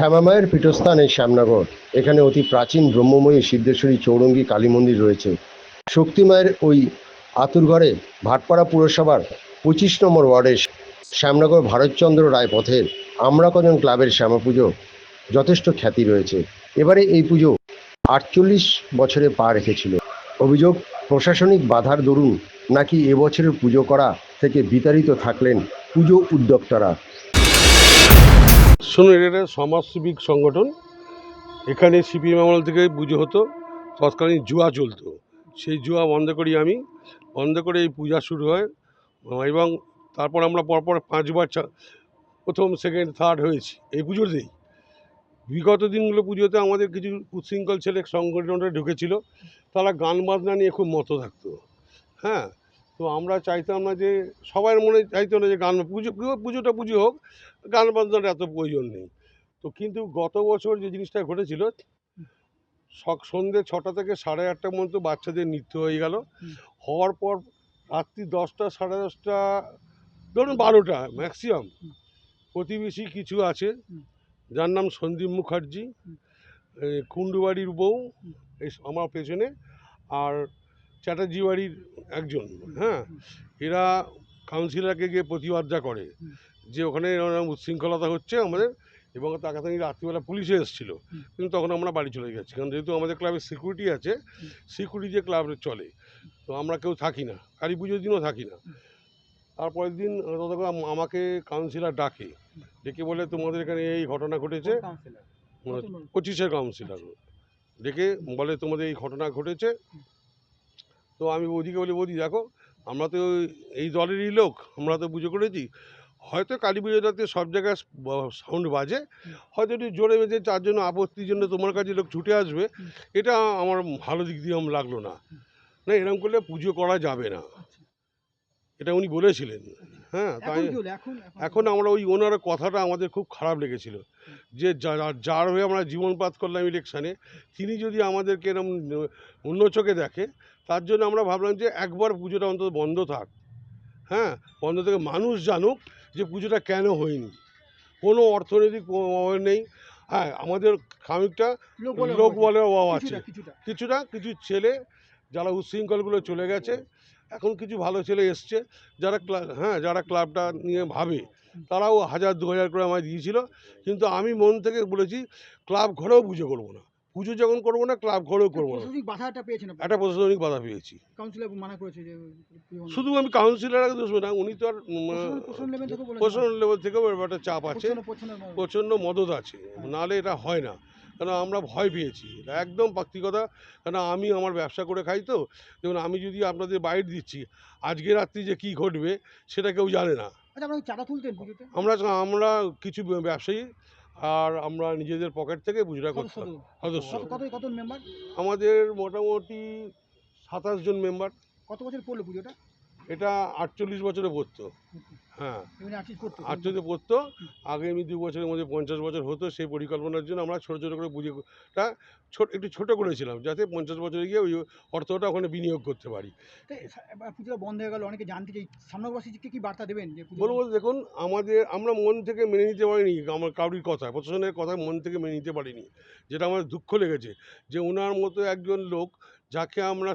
শ্যামামায়ের পীঠস্থান এই শ্যামনগর। এখানে অতি প্রাচীন ব্রহ্মময়ী সিদ্ধেশ্বরী চৌরঙ্গী কালী মন্দির রয়েছে। শক্তিমায়ের ওই আতুরঘরে ভাটপাড়া পুরসভার পঁচিশ নম্বর ওয়ার্ডের শ্যামনগর ভারতচন্দ্র রায় পথের আমরা কজন ক্লাবের শ্যামা পুজো যথেষ্ট খ্যাতি রয়েছে। এবারে এই পুজো আটচল্লিশ বছরে পা রেখেছিল। অভিযোগ, প্রশাসনিক বাধার দরুন নাকি এবছরের পুজো করা থেকে বিতাড়িত থাকলেন পুজো উদ্যোক্তারা। শুনুন, এটা সমাজসেবিক সংগঠন। এখানে সিপিএম আমল থেকে পুজো হতো, তৎকালীন জুয়া চলতো। সেই জুয়া বন্ধ করি আমি। বন্ধ করে এই পূজা শুরু হয়। এবং তারপর আমরা পরপর পাঁচবার প্রথম সেকেন্ড থার্ড হয়েছি। এই পুজোতেই। বিগত দিনগুলো পুজোতে আমাদের কিছু উচ্ছৃঙ্খল ছেলে সংগঠনটা ঢুকেছিল। তারা গান বাজনা নিয়ে খুব মতো থাকতো। হ্যাঁ? তো আমরা চাইতাম না যে সবার মনে চাইতো না যে গান পুজো পুজোটা পুজো হোক গান বাজনার এত প্রয়োজন নেই। তো কিন্তু গত বছর যে জিনিসটা ঘটেছিল সক সন্ধ্যে ছটা থেকে সাড়ে আটটা মধ্যে বাচ্চাদের নৃত্য হয়ে গেল। হওয়ার পর রাত্রি দশটা সাড়ে দশটা ধরুন বারোটা ম্যাক্সিমাম প্রতিবেশী কিছু আছে। যার নাম সন্দীপ মুখার্জি কুণ্ডুবাড়ির বউ এই আমার পেছনে। আর চ্যাটার্জি বাড়ির একজন হ্যাঁ? এরা কাউন্সিলরকে গিয়ে প্রতিবাদটা করে যে ওখানে এরকম উচ্ছৃঙ্খলতা হচ্ছে আমাদের এবং তাকে তাকে রাত্রিবেলা পুলিশে এসেছিল। কিন্তু তখন আমরা বাড়ি চলে গেছি। কারণ যেহেতু আমাদের ক্লাবে সিকিউরিটি আছে সিকিউরিটি যে ক্লাবে চলে তো আমরা কেউ থাকি না। কালী পুজোর দিনও থাকি না। তারপরের দিন ততক্ষণ আমাকে কাউন্সিলর ডাকে। ডেকে বলে তোমাদের এখানে এই ঘটনা ঘটেছে? মানে পঁচিশের কাউন্সিলর ডেকে বলে তোমাদের এই ঘটনা ঘটেছে? তো আমি বৌদিকে বলি বৌদি দেখো আমরা তো এই দলেরই লোক আমরা তো পুজো করেছি। হয়তো কালী পুজোটাতে সব জায়গায় সাউন্ড বাজে। হয়তো একটু জোরে বেজে তার জন্য আপত্তির জন্য তোমার কাছে লোক ছুটে আসবে। এটা আমার ভালো দিক দিয়ে আমার লাগল না। না এরকম করলে পুজো করা যাবে না। এটা উনি বলেছিলেন। হ্যাঁ তাই এখন আমরা ওই ওনার কথাটা আমাদের খুব খারাপ লেগেছিল। যে যার হয়ে আমরা জীবনপাত করলাম ইলেকশানে তিনি যদি আমাদেরকে এরম অন্য চোখে দেখে তার জন্য আমরা ভাবলাম যে একবার পুজোটা অন্তত বন্ধ থাক। হ্যাঁ বন্ধ থেকে মানুষ জানুক যে পুজোটা কেন হয়নি। কোনো অর্থনৈতিক নেই। হ্যাঁ আমাদের খামিকটা লোক বলে লোক অভাব আছে কিছুটা। কিছুটা। কিছু ছেলে যারা উচ্ছৃঙ্খলগুলো চলে গেছে এখন কিছু ভালো ছেলে এসছে যারা ক্লাব হ্যাঁ যারা ক্লাবটা নিয়ে ভাবে তারাও হাজার দু হাজার করে আমায় দিয়েছিল। কিন্তু আমি মন থেকে বলেছি ক্লাব ঘরেও পুজো করব না। পুজো যখন করব না ক্লাব ঘরেও করব না? একটা প্রশাসনিক বাধা পেয়েছি। শুধু আমি কাউন্সিলর দোষ না উনি তো আর প্রশাসন-। লেভেল থেকেও একটা চাপ আছে। প্রচণ্ড মদত আছে। নাহলে এটা হয় না। কারণ আমরা ভয় পেয়েছি? এটা একদম পাক্তি কথা। কারণ আমি আমার ব্যবসা করে খাই তো? যেমন আমি যদি আপনাদের বাইট দিচ্ছি আজকে রাত্রি যে কী ঘটবে সেটা কেউ জানে না। আচ্ছা চাঁদা তুলতেন আমরা আমরা কিছু ব্যবসায়ী আর আমরা নিজেদের পকেট থেকে পুজোটা করতাম। সদস্য আমাদের মোটামুটি সাতাশ জন মেম্বার। কত বছর পড়ল পুজোটা? এটা আটচল্লিশ বছরে পড়তো। হ্যাঁ। এমনি আটচল্লিশে পড়তো? আগামী দু বছরের মধ্যে পঞ্চাশ বছর হতো সেই পরিকল্পনার জন্য আমরা ছোটো ছোটো করে পুজোটা ছোট একটু ছোটো করেছিলাম যাতে পঞ্চাশ বছরে গিয়ে ওই অর্থটা ওখানে বিনিয়োগ করতে পারি। পুজোটা বন্ধ হয়ে গেল অনেকে জানতে চাই সামনেবাসীকে কি বার্তা দেবেন বলব দেখুন আমাদের আমরা মন থেকে মেনে নিতে পারিনি আমার কাউরির কথা প্রশাসনের কথা মন থেকে মেনে নিতে পারিনি যেটা আমার দুঃখ লেগেছে যে ওনার মতো একজন লোক যাকে আমরা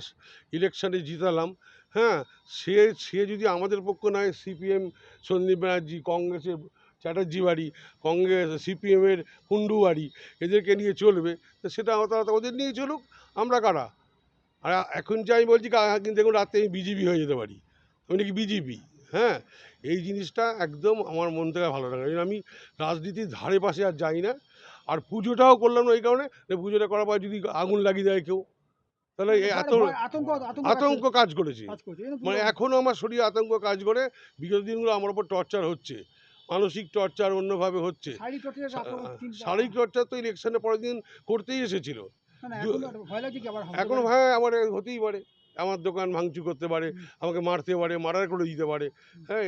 ইলেকশানে জিতালাম হ্যাঁ সে সে যদি আমাদের পক্ষ নয়, সিপিএম, সন্দীপ ব্যানার্জি, কংগ্রেসের চ্যাটার্জি বাড়ি, কংগ্রেস, সিপিএমের কুণ্ডু বাড়ি, এদেরকে নিয়ে চলবে, তো সেটা তারা ওদের নিয়ে চলুক, আমরা কারা? আর এখন যে আমি বলছি কিন্তু দেখুন, রাতে আমি বিজেপি হয়ে যেতে পারি। আমি নাকি বিজেপি? হ্যাঁ এই জিনিসটা একদম আমার মন থেকে ভালো লাগে আমি রাজনীতির ধারে পাশে আর যাই না। আর পুজোটাও করলাম না এই কারণে পুজোটা করার পর যদি আগুন লাগিয়ে দেয় কেউ তাহলে এই আতঙ্ক কাজ করেছে। মানে এখনও আমার শরীরে আতঙ্ক কাজ করে বিগত দিনগুলো আমার উপর টর্চার হচ্ছে মানসিক টর্চার অন্যভাবে হচ্ছে। শারীরিক টর্চার তো ইলেকশনের পরের দিন করতেই এসেছিল। এখন? ভাই আমার হতেই পারে। আমার দোকান ভাঙচুর করতে পারে আমাকে মারতে পারে মারার করে দিতে পারে। হ্যাঁ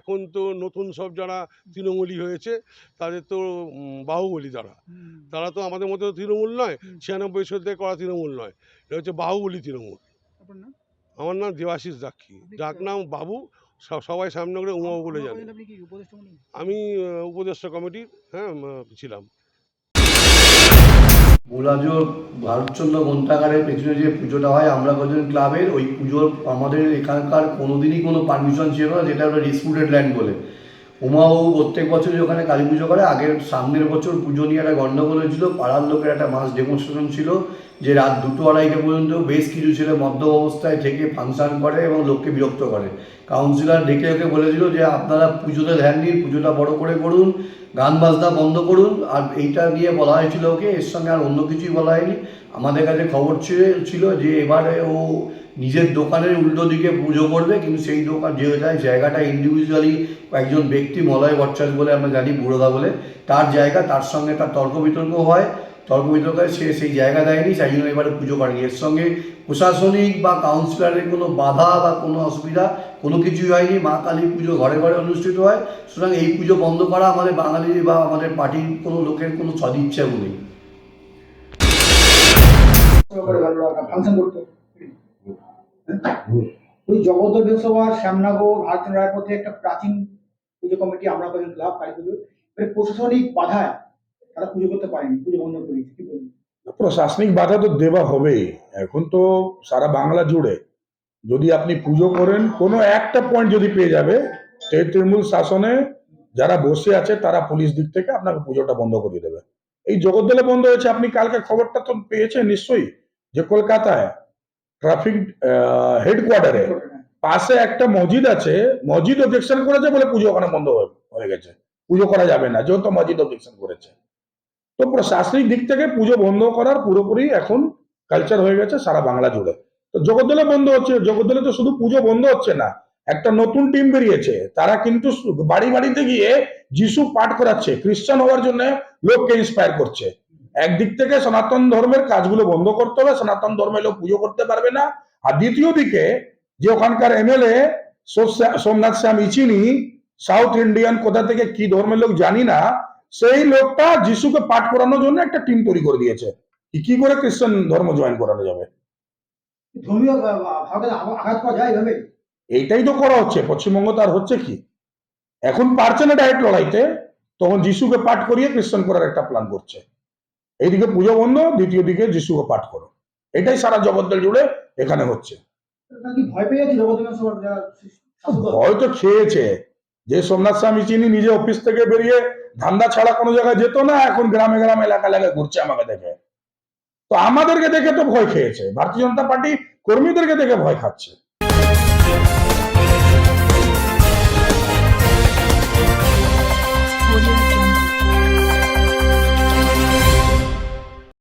এখন তো নতুন সব যারা তৃণমূলী হয়েছে তাদের তো বাহুবলী তারা। তারা তো আমাদের মতো তৃণমূল নয়। ছিয়ানব্বই সদ্যে করা তৃণমূল নয়। এটা হচ্ছে বাহুবলী তৃণমূল। আমার নাম দেবাশিস দাক্ষী। ডাক নাম বাবু সবাই সামনে করে উমাবু বলে জানে? আমি উপদেষ্টা কমিটির হ্যাঁ ছিলাম। গোলাজোর ভারতচন্দ্র গ্রন্থাগারের পেছনে যে পুজোটা হয়, আমরা কজন ক্লাবের, ওই পুজোর আমাদের এখানকার কোনোদিনই কোনো পারমিশন ছিল না, যেটা ওটা ডিসপুটেড ল্যান্ড বলে। উমাবাবু প্রত্যেক বছরই ওখানে কালী পুজো করে। আগের সামনের বছর পুজো নিয়ে একটা গণ্ডগোল হয়েছিল, পাড়ার লোকের একটা মাস ডেমনস্ট্রেশন ছিল, যে রাত দুটো আড়াইটে পর্যন্ত বেশ কিছু ছেলে মদ্য অবস্থায় থেকে ফাংশন করে এবং লোককে বিরক্ত করে। কাউন্সিলর ডেকে ওকে বলেছিল যে, আপনারা পুজোতে ধ্যান দিন, পুজোটা বড় করে করুন গান বাজনা বন্ধ করুন, আর এইটা নিয়ে বলা হয়েছিল ওকে, এর সঙ্গে আর অন্য কিছুই বলা হয়নি। আমাদের কাছে খবর ছিল- যে এবারে ও নিজের দোকানের উল্টো দিকে পুজো করবে, কিন্তু সেই দোকান যে জায়গাটা ইন্ডিভিজুয়ালি একজন ব্যক্তি মলয় বচ্চাস বলে আমরা জানি, বুড়োদা বলে, তার জায়গা, তার সঙ্গে তার তর্ক বিতর্ক হয়। বিতর্ক সে সেই জায়গা দেয়নি, সেই জন্য এবারে পুজো করেনি। এর সঙ্গে প্রশাসনিক বা কাউন্সিলরের কোনো বাধা বা কোনো অসুবিধা কোনো কিছুই হয়নি। মা কালী পুজো ঘরে ঘরে অনুষ্ঠিত হয়। সুতরাং এই পুজো বন্ধ করা আমাদের বাঙালি বা আমাদের পার্টির কোনো লোকের কোনো সদিচ্ছাও নেই। ওই জগদ্দল বিধানসভা, শ্যামনগর রায়ের মধ্যে একটা প্রাচীন পুজো কমিটি আমরা কালী পুজো প্রশাসনিক বাধায় তারা পুজো করতে পারেনি, পুজো বন্ধ করেছে কি প্রশাসনিক বাধা তো দেওয়া হবেই এখন তো সারা বাংলা জুড়ে। যদি আপনি পুজো করেন, কোনো একটা পয়েন্ট যদি পেয়ে যাবে তৃণমূল শাসনে যারা বসে আছে, তারা পুলিশ দিক থেকে আপনাকে পুজোটা বন্ধ করে দেবে। এই জগদ্দলে বন্ধ হয়েছে, আপনি কালকে খবরটা তো পেয়েছেন নিশ্চয়ই, যে কলকাতায় ট্রাফিক হেডকোয়ার্টারে পাশে একটা মসজিদ আছে, মসজিদ অবজেকশন করেছে বলে পুজো ওখানে বন্ধ হয়ে গেছে। পুজো করা যাবে না, যেহেতু মসজিদ অবজেকশন করেছে। তো প্রশাসনিক দিক থেকে পুজো বন্ধ করার পুরোপুরি এখন কালচার হয়ে গেছে সারা বাংলা জুড়ে। তো জগদ্দলে বন্ধ হচ্ছে, জগদ্দলে তো শুধু পুজো বন্ধ হচ্ছে না, একটা নতুন টিম বেরিয়েছে। তারা কিন্তু বাড়ি বাড়িতে গিয়ে যিশু পাঠ করাচ্ছে, খ্রিস্টান হওয়ার জন্য লোককে ইন্সপায়ার করছে। একদিক থেকে সনাতন ধর্মের কাজগুলো বন্ধ করতে হবে, সনাতন ধর্মের লোক পুজো করতে পারবে না। আর দ্বিতীয় দিকে যে ওখানকার এমএলএ সোমনাথ শ্যাম ইচিনি সাউথ ইন্ডিয়ান কোথা থেকে কি ধর্মের লোক জানি না সেই লোকটা যিশুকে পাঠ করানোর জন্য একটা টিম তৈরি করে দিয়েছে। কি করে খ্রিস্টান ধর্ম জয়েন করানো যাবে? এইটাই তো করা হচ্ছে পশ্চিমবঙ্গ তার হচ্ছে কি? এখন পারছে না ডাইরেক্ট লড়াইতে তখন যিশুকে পাঠ করিয়ে খ্রিস্টান করার একটা প্ল্যান করছে। এইদিকে পুজো বন্ধ দ্বিতীয় দিকে যিশুকে পাঠ করো। এটাই সারা জগদ্দল জুড়ে এখানে হচ্ছে। ভয়? হয়তো খেয়েছে। যে সোমনাথ স্বামী চিনি নিজে অফিস থেকে বেরিয়ে ধান্দা ছাড়া কোনো জায়গায় যেত না, এখন গ্রামে গ্রামে এলাকা এলাকায় ঘুরছে আমাকে দেখে। তো আমাদেরকে দেখে তো ভয় খেয়েছে। ভারতীয় জনতা পার্টি কর্মীদেরকে দেখে ভয় খাচ্ছে।